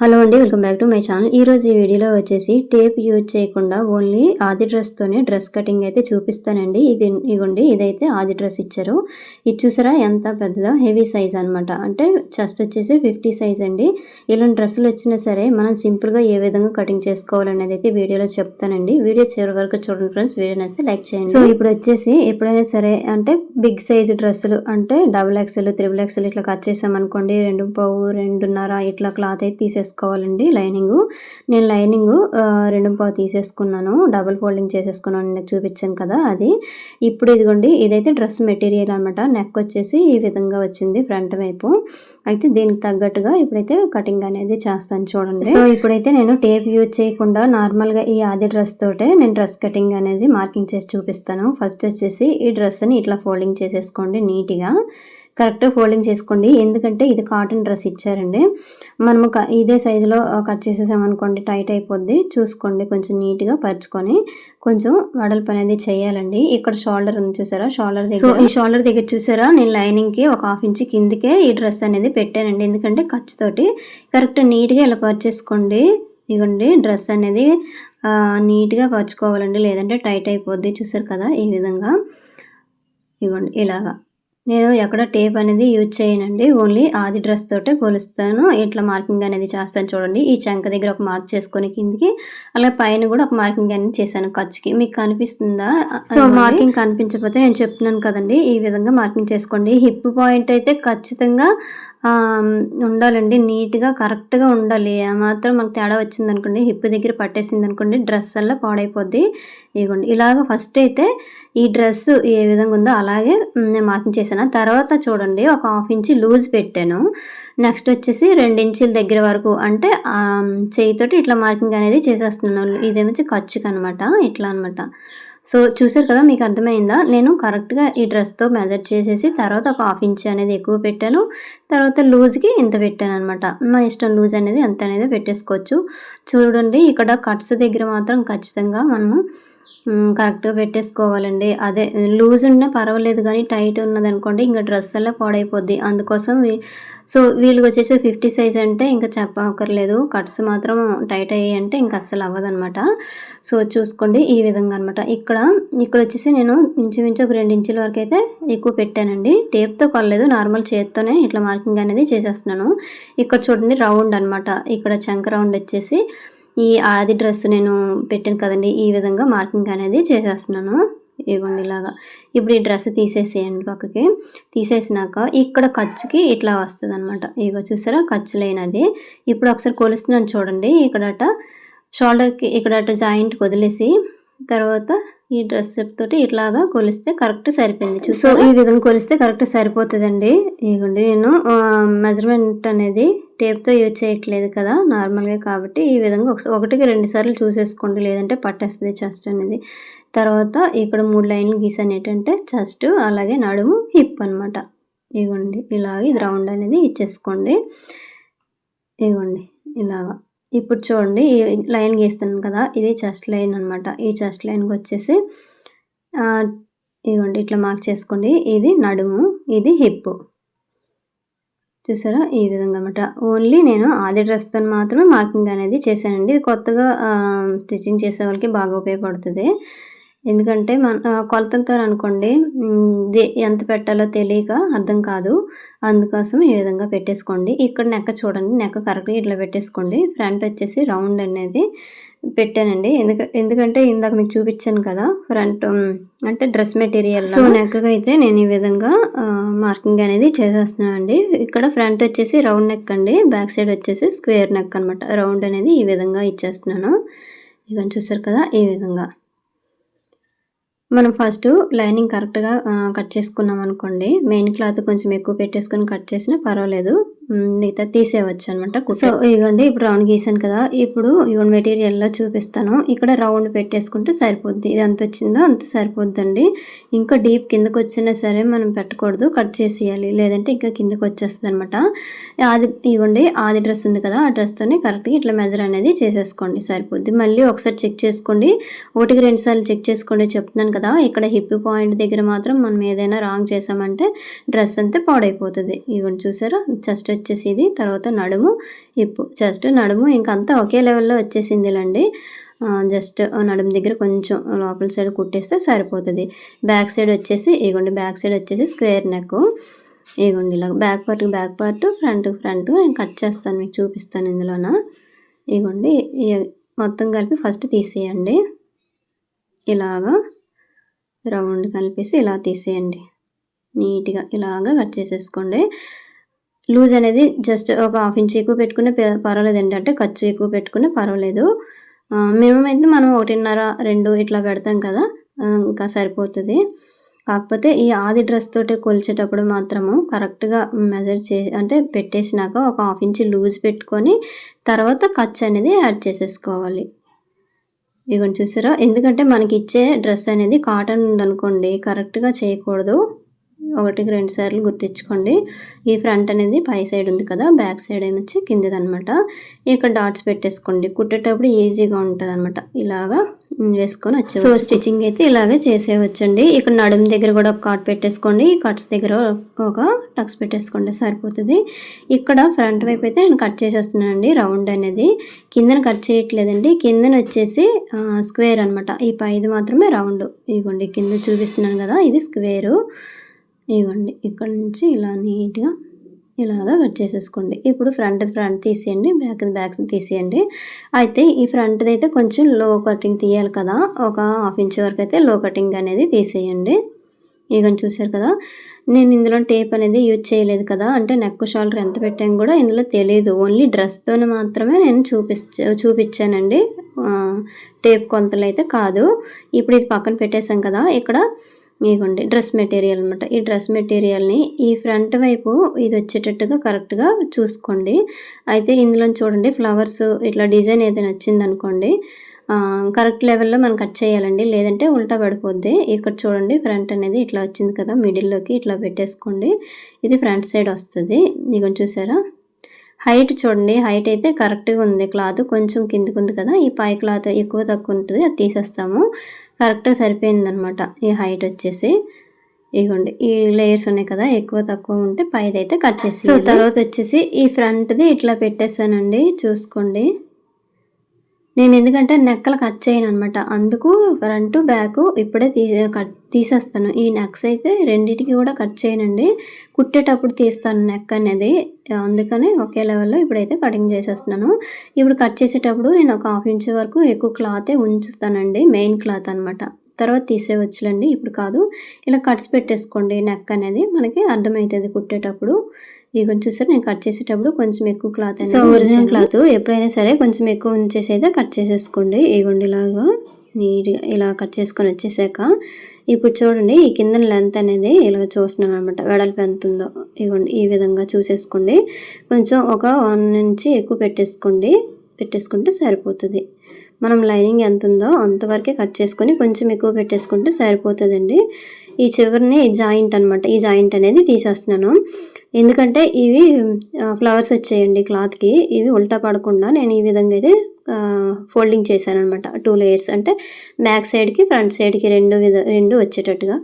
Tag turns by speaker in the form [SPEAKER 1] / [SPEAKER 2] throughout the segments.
[SPEAKER 1] Hello అండి welcome back to my channel. ఈ రోజు ఈ వీడియోలో వచ్చేసి టేప్ యూజ్ చేయకుండా ఓన్లీ ఆది డ్రెస్తోనే డ్రెస్ కటింగ్ అయితే చూపిస్తానండి. ఇది ఇగోండి ఇదైతే ఆది డ్రెస్ ఇచ్చారు. ఇది చూసారా ఎంత పెద్దదో హెవీ సైజ్ అన్నమాట. అంటే చెస్ట్ వచ్చేసి ఫిఫ్టీ సైజ్ అండి. ఇలాంటి డ్రెస్సులు వచ్చినా సరే మనం సింపుల్గా ఏ విధంగా కటింగ్ చేసుకోవాలనేది అయితే వీడియోలో చెప్తానండి. వీడియో చివరి వరకు చూడండి ఫ్రెండ్స్ వీడియో నేస్తే లైక్ చేయండి. సో ఇప్పుడు వచ్చేసి ఎప్పుడైనా సరే అంటే బిగ్ సైజ్ డ్రెస్సులు అంటే డబుల్ ఎక్స్ఎల్ త్రిబుల్ ఎక్స్ఎల్ ఇట్లా కట్ చేసామనుకోండి రెండు పావు రెండున్నర ఇట్లా క్లాత్ అయితే తీసేసుకోవాలండి లైనింగ్. నేను లైనింగ్ రెండు పావు తీసేసుకున్నాను. డబుల్ ఫోల్డింగ్ చేసేసుకున్నాను నేను చూపించాను కదా అది. ఇప్పుడు ఇదిగోండి ఇదైతే డ్రెస్ మెటీరియల్ అనమాట నెక్ వచ్చేసి ఈ విధంగా వచ్చింది ఫ్రంట్ వైపు. అయితే దీనికి తగ్గట్టుగా ఇప్పుడైతే కటింగ్ అనేది చేస్తాను చూడండి. సో ఇప్పుడైతే నేను టేప్ యూజ్ చేయకుండా నార్మల్గా ఈ ఆది డ్రెస్ తోటే నేను డ్రెస్ కటింగ్ అనేది మార్కింగ్ చేసి చూపిస్తాను. ఫస్ట్ వచ్చేసి ఈ డ్రెస్ని ఇట్లా ఫోల్డింగ్ చేసేసుకోండి నీట్గా. కరెక్ట్గా ఫోల్డింగ్ చేసుకోండి. ఎందుకంటే ఇది కాటన్ డ్రెస్ ఇచ్చారండి. మనము ఇదే సైజులో కట్ చేసేసామనుకోండి టైట్ అయిపోద్ది. చూసుకోండి కొంచెం నీట్గా పరుచుకొని కొంచెం వడల్పు అనేది చేయాలండి. ఇక్కడ షోల్డర్ ఉంది చూసారా? షోల్డర్ దగ్గర ఈ షోల్డర్ దగ్గర చూసారా? నేను లైనింగ్కి ఒక హాఫ్ ఇంచ్ కిందకే ఈ డ్రెస్ అనేది పెట్టానండి. ఎందుకంటే ఖర్చుతోటి కరెక్ట్ నీట్గా ఇలా పర్చేసుకోండి. ఇగోండి డ్రెస్ అనేది నీట్గా పరుచుకోవాలండి. లేదంటే టైట్ అయిపోద్ది. చూసారు కదా? ఈ విధంగా. ఇగోండి ఇలాగా. నేను ఎక్కడ టేప్ అనేది యూజ్ చేయనండి. ఓన్లీ ఆది డ్రెస్ తోటే కొలుస్తాను. ఇట్లా మార్కింగ్ అనేది చేస్తాను చూడండి. ఈ చంక దగ్గర ఒక మార్క్ చేసుకొని కిందికి అలాగే పైన కూడా ఒక మార్కింగ్ అనేది చేశాను ఖర్చుకి. మీకు కనిపిస్తుందా? సో మార్కింగ్ కనిపించకపోతే నేను చెప్తున్నాను కదండి. ఈ విధంగా మార్కింగ్ చేసుకోండి. హిప్ పాయింట్ అయితే ఖచ్చితంగా ఉండాలండి. నీట్గా కరెక్ట్గా ఉండాలి. మాత్రం మనకు తేడా వచ్చింది అనుకోండి హిప్ దగ్గర పట్టేసింది అనుకోండి డ్రెస్ అలా పాడైపోద్ది. ఇగోండి ఇలాగ ఫస్ట్ అయితే ఈ డ్రెస్ ఏ విధంగా ఉందో అలాగే నేను మార్కింగ్ చేశాను. తర్వాత చూడండి ఒక హాఫ్ ఇంచ్ లూజ్ పెట్టాను. నెక్స్ట్ వచ్చేసి రెండు ఇంచుల దగ్గర వరకు అంటే చేయితోటి ఇట్లా మార్కింగ్ అనేది చేసేస్తున్నాను. ఇదేమొచ్చి ఖర్చుకి అనమాట ఇట్లా అనమాట. సో చూసారు కదా మీకు అర్థమైందా? నేను కరెక్ట్గా ఈ డ్రెస్తో మెజర్ చేసేసి తర్వాత ఒక హాఫ్ ఇంచ్ అనేది ఎక్కువ పెట్టాను. తర్వాత లూజ్కి ఇంత పెట్టాను అనమాట మా ఇష్టం లూజ్ అనేది ఎంత అనేది పెట్టేసుకోవచ్చు. చూడండి ఇక్కడ కట్స్ దగ్గర మాత్రం ఖచ్చితంగా మనము కరెక్ట్గా పెట్టేసుకోవాలండి. అదే లూజ్ ఉన్నా పర్వాలేదు కానీ టైట్ ఉన్నది అనుకోండి ఇంకా డ్రెస్ అలా పాడైపోద్ది. అందుకోసం సో వీళ్ళకి వచ్చేసి ఫిఫ్టీ సైజ్ అంటే ఇంకా చెప్పక్కర్లేదు. కట్స్ మాత్రం టైట్ అయ్యాయి అంటే ఇంకా అస్సలు అవ్వదనమాట సో చూసుకోండి ఈ విధంగా అనమాట ఇక్కడ ఇక్కడ వచ్చేసి నేను ఇంచుమించు ఒక రెండు ఇంచుల వరకు అయితే ఎక్కువ పెట్టానండి. టేప్తో కొలలేదు నార్మల్ చేత్తోనే ఇట్లా మార్కింగ్ అనేది చేసేస్తున్నాను. ఇక్కడ చూడండి రౌండ్ అన్నమాట. ఇక్కడ చంక రౌండ్ వచ్చేసి ఈ ఆది డ్రెస్ నేను పెట్టాను కదండి ఈ విధంగా మార్కింగ్ అనేది చేసేస్తున్నాను. ఇగోండి ఇలాగా. ఇప్పుడు ఈ డ్రెస్ తీసేసేయండి పక్కకి. తీసేసినాక ఇక్కడ ఖర్చుకి ఇట్లా వస్తుంది అనమాట ఇగో చూసారా ఖర్చు లేనది. ఇప్పుడు ఒకసారి కొలుస్తున్నాను చూడండి ఇక్కడట షోల్డర్కి ఇక్కడట జాయింట్ వదిలేసి తర్వాత ఈ డ్రెస్ తోటి ఇట్లాగా కొలిస్తే కరెక్ట్ సరిపోయింది. సో ఈ విధంగా కొలిస్తే కరెక్ట్ సరిపోతుందండి. ఇదిగోండి నేను మెజర్మెంట్ అనేది టేప్తో యూజ్ చేయట్లేదు కదా నార్మల్గా కాబట్టి ఈ విధంగా ఒకటికి రెండు సార్లు చూసేసుకోండి. లేదంటే పట్టేస్తుంది చెస్ట్ అనేది. తర్వాత ఇక్కడ మూడు లైన్లు గీసాను. ఏంటంటే చెస్ట్ అలాగే నడుము హిప్ అనమాట ఇగోండి ఇలాగ ఇది రౌండ్ అనేది ఇచ్చేసుకోండి. ఇగోండి ఇలాగా. ఇప్పుడు చూడండి ఈ లైన్ గీస్తున్నాను కదా ఇది చెస్ట్ లైన్ అనమాట ఈ చెస్ట్ లైన్కి వచ్చేసి ఇదిగోండి ఇట్లా మార్క్ చేసుకోండి. ఇది నడుము ఇది హిప్ చూసారా? ఈ విధంగా అనమాట ఓన్లీ నేను ఆది డ్రెస్తో మాత్రమే మార్కింగ్ అనేది చేశానండి. కొత్తగా స్టిచ్చింగ్ చేసే వాళ్ళకి బాగా ఉపయోగపడుతుంది. ఎందుకంటే మన కొలతలతో అనుకోండి ఎంత పెట్టాలో తెలియక అర్థం కాదు. అందుకోసం ఈ విధంగా పెట్టేసుకోండి. ఇక్కడ నెక్క చూడండి నెక్క కరెక్ట్గా ఇట్లా పెట్టేసుకోండి. ఫ్రంట్ వచ్చేసి రౌండ్ అనేది పెట్టానండి. ఎందుక ఎందుకంటే ఇందాక మీకు చూపించాను కదా ఫ్రంట్ అంటే డ్రెస్ మెటీరియల్ సో నెక్కగా అయితే నేను ఈ విధంగా మార్కింగ్ అనేది చేసేస్తున్నాను అండి ఇక్కడ ఫ్రంట్ వచ్చేసి రౌండ్ నెక్ అండి. బ్యాక్ సైడ్ వచ్చేసి స్క్వేర్ నెక్ అనమాట రౌండ్ అనేది ఈ విధంగా ఇచ్చేస్తున్నాను. ఇవన్నీ చూసారు కదా ఈ విధంగా. మనం ఫస్ట్ లైనింగ్ కరెక్ట్గా కట్ చేసుకున్నాం అనుకోండి మెయిన్ క్లాత్ కొంచెం ఎక్కువ పెట్టేసుకొని కట్ చేసినా పర్వాలేదు. మిగతా తీసేయవచ్చు అనమాట సో ఇదిగోండి ఇప్పుడు రౌండ్ గీసాను కదా. ఇప్పుడు ఇవ్వండి మెటీరియల్లో చూపిస్తాను. ఇక్కడ రౌండ్ పెట్టేసుకుంటే సరిపోద్ది. ఇది ఎంత వచ్చిందో అంత సరిపోద్దండి. ఇంకా డీప్ కిందకు వచ్చినా సరే మనం పెట్టకూడదు. కట్ చేసేయాలి. లేదంటే ఇంకా కిందకు వచ్చేస్తుంది అనమాట అది ఇవ్వండి ఆది డ్రెస్ ఉంది కదా ఆ డ్రెస్తోనే కరెక్ట్గా ఇట్లా మెజర్ అనేది చేసేసుకోండి. సరిపోద్ది. మళ్ళీ ఒకసారి చెక్ చేసుకోండి. ఒకటికి రెండు సార్లు చెక్ చేసుకోండి. చెప్తున్నాను కదా ఇక్కడ హిప్ పాయింట్ దగ్గర మాత్రం మనం ఏదైనా రాంగ్ చేసామంటే డ్రెస్ అంతా పాడైపోతుంది. ఇవ్వండి చూసారా? జస్ట్ వచ్చేసి ఇది తర్వాత నడుము. ఇప్పు జస్ట్ నడుము. ఇంకంతా ఒకే లెవెల్లో వచ్చేసిందిలండి. జస్ట్ నడుము దగ్గర కొంచెం లోపల సైడ్ కుట్టేస్తే సరిపోతుంది. బ్యాక్ సైడ్ వచ్చేసి ఇగోండి బ్యాక్ సైడ్ వచ్చేసి స్క్వేర్ నెక్. ఇగోండి ఇలా back part back part front front. నేను కట్ చేస్తాను మీకు చూపిస్తాను ఇందులోన. ఇగోండి మొత్తం కలిపి ఫస్ట్ తీసేయండి. ఇలాగా రౌండ్ కలిపేసి ఇలా తీసేయండి. నీట్గా ఇలాగా కట్ చేసేసుకోండి. లూజ్ అనేది జస్ట్ ఒక హాఫ్ ఇంచ్ ఎక్కువ పెట్టుకునే పర్వాలేదు పర్వాలేదండి అంటే ఖర్చు ఎక్కువ పెట్టుకునే పర్వాలేదు. మినిమం అయితే మనం ఒకటిన్నర రెండు ఇట్లా పెడతాం కదా ఇంకా సరిపోతుంది. కాకపోతే ఈ ఆది డ్రెస్ తోటి కొలిచేటప్పుడు మాత్రము కరెక్ట్గా మెజర్ చే అంటే పెట్టేసినాక ఒక హాఫ్ ఇంచ్ లూజ్ పెట్టుకొని తర్వాత ఖర్చు అనేది యాడ్ చేసేసుకోవాలి. ఇదిగోండి చూసారా? ఎందుకంటే మనకి ఇచ్చే డ్రెస్ అనేది కాటన్ ఉందనుకోండి కరెక్ట్గా చేయకూడదు. ఒకటికి రెండు సార్లు గుర్తించుకోండి. ఈ ఫ్రంట్ అనేది పై సైడ్ ఉంది కదా బ్యాక్ సైడ్ ఏమొచ్చి కిందది అనమాట ఇక్కడ డాట్స్ పెట్టేసుకోండి. కుట్టేటప్పుడు ఈజీగా ఉంటుంది అనమాట ఇలాగా వేసుకొని వచ్చే సో స్టిచ్చింగ్ అయితే ఇలాగే చేసేవచ్చండి ఇక్కడ నడుము దగ్గర కూడా ఒక కాట్ పెట్టేసుకోండి. కట్స్ దగ్గర ఒక టక్స్ పెట్టేసుకోండి. సరిపోతుంది. ఇక్కడ ఫ్రంట్ వైపు అయితే నేను కట్ చేసేస్తున్నానండి. రౌండ్ అనేది. కిందన కట్ చేయట్లేదండి. కిందన వచ్చేసి స్క్వేర్ అనమాట. ఈ పైది మాత్రమే రౌండ్. ఇదిగోండి కింద చూపిస్తున్నాను కదా ఇది స్క్వేరు. ఇదిగోండి ఇక్కడ నుంచి ఇలా నీట్గా ఇలాగా కట్ చేసేసుకోండి. ఇప్పుడు ఫ్రంట్ ఫ్రంట్ తీసేయండి బ్యాక్ బ్యాక్ తీసేయండి. అయితే ఈ ఫ్రంట్ది అయితే కొంచెం లో కటింగ్ తీయాలి కదా ఒక హాఫ్ ఇంచ్ వరకు అయితే లో కటింగ్ అనేది తీసేయండి. ఇక చూసారు కదా నేను ఇందులో టేప్ అనేది యూజ్ చేయలేదు కదా అంటే నెక్ షోల్డర్ ఎంత పెట్టాను కూడా ఇందులో తెలియదు ఓన్లీ డ్రెస్తో మాత్రమే నేను చూపించ చూపించానండి. టేప్ కొంతలు అయితే కాదు. ఇప్పుడు ఇది పక్కన పెట్టేశాం కదా ఇక్కడ ఇదిగోండి డ్రెస్ మెటీరియల్ అనమాట ఈ డ్రెస్ మెటీరియల్ని ఈ ఫ్రంట్ వైపు ఇది వచ్చేటట్టుగా కరెక్ట్గా చూసుకోండి. అయితే ఇందులో చూడండి ఫ్లవర్స్ ఇట్లా డిజైన్ ఏదైనా వచ్చిందనుకోండి కరెక్ట్ లెవెల్లో మనం కట్ చేయాలండి. లేదంటే ఉల్టా పడిపోద్ది. ఇక్కడ చూడండి ఫ్రంట్ అనేది ఇట్లా వచ్చింది కదా మిడిల్లోకి ఇట్లా పెట్టేసుకోండి. ఇది ఫ్రంట్ సైడ్ వస్తుంది. ఇక చూసారా? హైట్ చూడండి హైట్ అయితే కరెక్ట్గా ఉంది క్లాత్. కొంచెం కిందకు ఉంది కదా ఈ పై క్లాత్ ఎక్కువ తక్కువ ఉంటుంది అది తీసేస్తాము. కరెక్ట్గా సరిపోయిందనమాట. ఈ హైట్ వచ్చేసి. ఇగోండి ఈ లేయర్స్ ఉన్నాయి కదా ఎక్కువ తక్కువ ఉంటే పైదైతే కట్ చేసి తర్వాత వచ్చేసి ఈ ఫ్రంట్ది ఇట్లా పెట్టేసానండి. చూసుకోండి. నేను ఎందుకంటే నెక్కలు కట్ చేయను అనమాట అందుకు ఫ్రంట్ బ్యాక్ ఇప్పుడే తీ కట్ తీసేస్తాను. ఈ నెక్స్ అయితే రెండింటికి కూడా కట్ చేయనండి. కుట్టేటప్పుడు తీస్తాను నెక్ అనేది. అందుకని ఒకే లెవెల్లో ఇప్పుడైతే కటింగ్ చేసేస్తున్నాను. ఇప్పుడు కట్ చేసేటప్పుడు నేను ఒక హాఫ్ ఇంచ్ వరకు ఎక్కువ క్లాతే ఉంచుతానండి. మెయిన్ క్లాత్ అనమాట తర్వాత తీసేవచ్చులండి ఇప్పుడు కాదు ఇలా కట్స్ పెట్టేసుకోండి నెక్ అనేది. మనకి అర్థమవుతుంది కుట్టేటప్పుడు. ఇవి కొంచెం చూసారు నేను కట్ చేసేటప్పుడు కొంచెం ఎక్కువ క్లాత్ సో ఒరిజినల్ క్లాత్ ఎప్పుడైనా సరే కొంచెం ఎక్కువ ఉంచేసి అయితే కట్ చేసేసుకోండి. ఇగోండి ఇలాగా నీట్గా ఇలా కట్ చేసుకొని వచ్చేసాక. ఇప్పుడు చూడండి ఈ కింద లెంత్ అనేది ఇలా చూస్తున్నాను అనమాట వెడల్పు ఎంత ఉందో. ఇగోండి ఈ విధంగా చూసేసుకోండి. కొంచెం ఒక వన్ నుంచి ఎక్కువ పెట్టేసుకోండి. పెట్టేసుకుంటే సరిపోతుంది. మనం లైనింగ్ ఎంత ఉందో అంతవరకే కట్ చేసుకొని కొంచెం ఎక్కువ పెట్టేసుకుంటే సరిపోతుందండి. ఈ చివరిని జాయింట్ అనమాట ఈ జాయింట్ అనేది తీసేస్తున్నాను. ఎందుకంటే ఇవి ఫ్లవర్స్ వచ్చేయండి క్లాత్కి. ఇవి ఉల్టా పడకుండా నేను ఈ విధంగా అయితే ఫోల్డింగ్ చేశాను అనమాట టూ లేయర్స్. అంటే బ్యాక్ సైడ్కి ఫ్రంట్ సైడ్కి రెండు విధ రెండు వచ్చేటట్టుగా.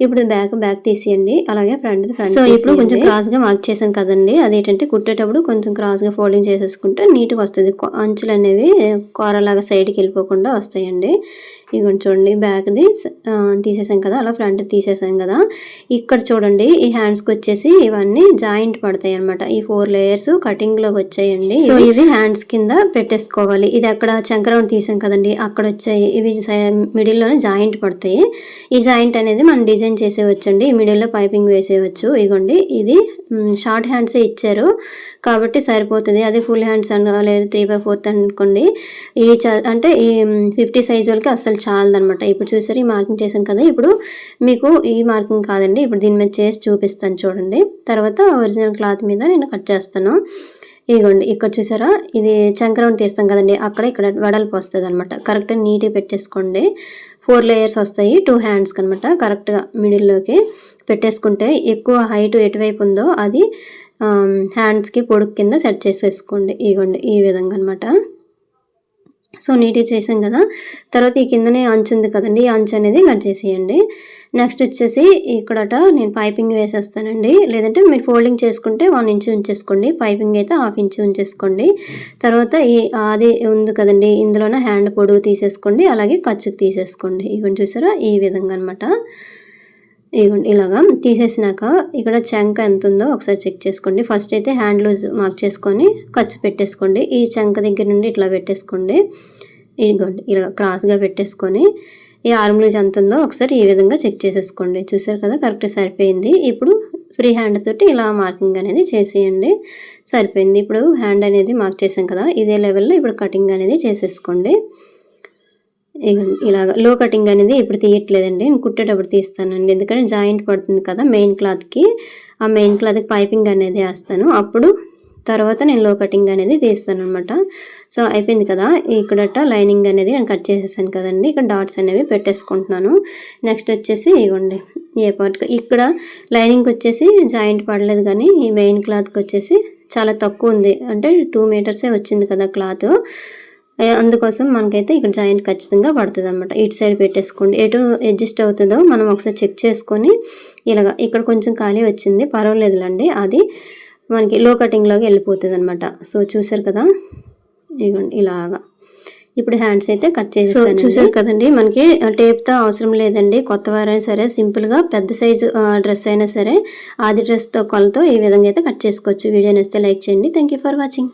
[SPEAKER 1] ఇప్పుడు బ్యాక్ బ్యాక్ తీసేయండి. అలాగే ఫ్రంట్ ఫ్రంట్ సో ఇప్పుడు కొంచెం క్రాస్గా మార్క్ చేశాను కదండి. అదేంటంటే కుట్టేటప్పుడు కొంచెం క్రాస్గా ఫోల్డింగ్ చేసేసుకుంటే నీట్గా వస్తుంది. కొ- అంచులు అనేవి కూరలాగా సైడ్కి వెళ్ళిపోకుండా వస్తాయండి. ఇదిగోండి చూడండి బ్యాక్ది తీసేసాం కదా. అలా ఫ్రంట్ తీసేసాం కదా. ఇక్కడ చూడండి ఈ హ్యాండ్స్కి వచ్చేసి ఇవన్నీ జాయింట్ పడతాయి అనమాట ఈ ఫోర్ లేయర్స్ కటింగ్లోకి వచ్చాయండి. సో ఇవి హ్యాండ్స్ కింద పెట్టేసుకోవాలి. ఇది అక్కడ చంకరౌండ్ తీసాం కదండి. అక్కడ వచ్చాయి. ఇవి మిడిల్లోనే జాయింట్ పడతాయి. ఈ జాయింట్ అనేది మనం డిజైన్ చేసేవచ్చండి మిడిల్లో పైపింగ్ వేసేయవచ్చు ఇగోండి ఇది షార్ట్ హ్యాండ్సే ఇచ్చారు. కాబట్టి సరిపోతుంది. అదే ఫుల్ హ్యాండ్స్ అన్న లేదా త్రీ బై ఫోర్త్ అనుకోండి. ఈ చ- అంటే ఈ ఫిఫ్టీ సైజ్ వాళ్ళకి అస్సలు చాలదనమాట. ఇప్పుడు చూసారు ఈ మార్కింగ్ చేసాం కదా. ఇప్పుడు మీకు ఈ మార్కింగ్ కాదండి. ఇప్పుడు దీని మీద చేసి చూపిస్తాను చూడండి. తర్వాత ఒరిజినల్ క్లాత్ మీద నేను కట్ చేస్తాను. ఇదిగోండి ఇక్కడ చూసారా? ఇది చంకరౌండ్ తీస్తాం కదండి. అక్కడ ఇక్కడ వెడల్పు వస్తుంది అనమాట కరెక్ట్గా నీట్గా పెట్టేసుకోండి. ఫోర్ లేయర్స్ వస్తాయి టూ హ్యాండ్స్కి అనమాట కరెక్ట్గా మిడిల్లోకి పెట్టేసుకుంటే ఎక్కువ హైట్ ఎటువైపు ఉందో అది హ్యాండ్స్కి పొడుగు కింద సెట్ చేసేసుకోండి. ఇగోండి ఈ విధంగా అనమాట సో నీట్గా చేసాం కదా. తర్వాత ఈ కిందనే అంచు ఉంది కదండి ఈ అంచు అనేది కట్ చేసేయండి. నెక్స్ట్ వచ్చేసి ఇక్కడట నేను పైపింగ్ వేసేస్తానండి. లేదంటే మీరు ఫోల్డింగ్ చేసుకుంటే వన్ ఇంచ్ ఉంచేసుకోండి. పైపింగ్ అయితే హాఫ్ ఇంచ్ ఉంచేసుకోండి. తర్వాత ఈ అది ఉంది కదండి ఇందులోనే హ్యాండ్ పొడుగు తీసేసుకోండి. అలాగే ఖర్చుకు తీసేసుకోండి. ఇగోండి చూసారా? ఈ విధంగా అనమాట ఇగోండి ఇలాగా తీసేసినాక ఇక్కడ చంక ఎంత ఉందో ఒకసారి చెక్ చేసుకోండి. ఫస్ట్ అయితే హ్యాండ్ లూజ్ మార్క్ చేసుకొని ఖర్చు పెట్టేసుకోండి. ఈ చంక దగ్గర నుండి ఇట్లా పెట్టేసుకోండి. ఇదిగోండి ఇలా క్రాస్గా పెట్టేసుకొని ఈ ఆర్మ్ లూజ్ ఎంత ఉందో ఒకసారి ఈ విధంగా చెక్ చేసేసుకోండి. చూసారు కదా కరెక్ట్ సరిపోయింది. ఇప్పుడు ఫ్రీ హ్యాండ్ తోటి ఇలా మార్కింగ్ అనేది చేసేయండి. సరిపోయింది. ఇప్పుడు హ్యాండ్ అనేది మార్క్ చేసాం కదా ఇదే లెవెల్లో ఇప్పుడు కటింగ్ అనేది చేసేసుకోండి. ఇలాగ లో కటింగ్ అనేది ఇప్పుడు తీయట్లేదండి. నేను కుట్టేటప్పుడు తీస్తానండి. ఎందుకంటే జాయింట్ పడుతుంది కదా మెయిన్ క్లాత్కి. ఆ మెయిన్ క్లాత్కి పైపింగ్ అనేది వేస్తాను. అప్పుడు తర్వాత నేను లో కటింగ్ అనేది తీస్తాను అనమాట సో అయిపోయింది కదా. ఇక్కడట లైనింగ్ అనేది నేను కట్ చేసేసాను కదండి. ఇక్కడ డాట్స్ అనేవి పెట్టేసుకుంటున్నాను. నెక్స్ట్ వచ్చేసి ఇవ్వండి ఏ పార్ట్ ఇక్కడ లైనింగ్ వచ్చేసి జాయింట్ పడలేదు కానీ ఈ మెయిన్ క్లాత్కి వచ్చేసి చాలా తక్కువ ఉంది. అంటే టూ మీటర్సే వచ్చింది కదా క్లాత్. అందుకోసం మనకైతే ఇక్కడ జాయింట్ ఖచ్చితంగా పడుతుంది అనమాట ఇటు సైడ్ పెట్టేసుకోండి. ఎటు అడ్జస్ట్ అవుతుందో మనం ఒకసారి చెక్ చేసుకొని ఇలాగ ఇక్కడ కొంచెం ఖాళీ వచ్చింది. పర్వాలేదులండి. అది మనకి లో కటింగ్లోకి వెళ్ళిపోతుంది అనమాట సో చూసారు కదా? ఇగోండి ఇలాగా. ఇప్పుడు హ్యాండ్స్ అయితే కట్ చేసేసాను చూసారు కదండి మనకి టేప్తో అవసరం లేదండి. కొత్త వారైనా సరే సింపుల్గా పెద్ద సైజు డ్రెస్ అయినా సరే ఆది డ్రెస్తో కొలతో ఈ విధంగా అయితే కట్ చేసుకోవచ్చు. వీడియో నేస్తే లైక్ చేయండి. Thank you for watching